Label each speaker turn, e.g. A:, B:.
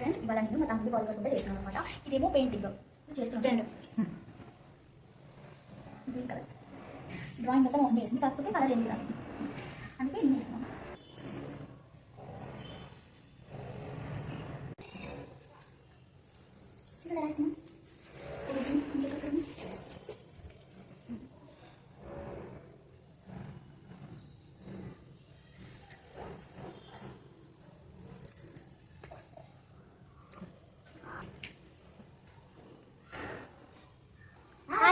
A: Friends ఇవాళ నేను మా తమ్ముడు బాల్ కూడా చేస్తున్నాను అనమాట ఇదేమో పెయింటింగ్ చేస్తున్నాను. గ్రీన్ కలర్ డ్రాయింగ్ మొత్తం మమ్మీ వేసింది కాకపోతే కలర్ ఏం కాదు అందుకే నేను వేస్తున్నాను ఇక్కడ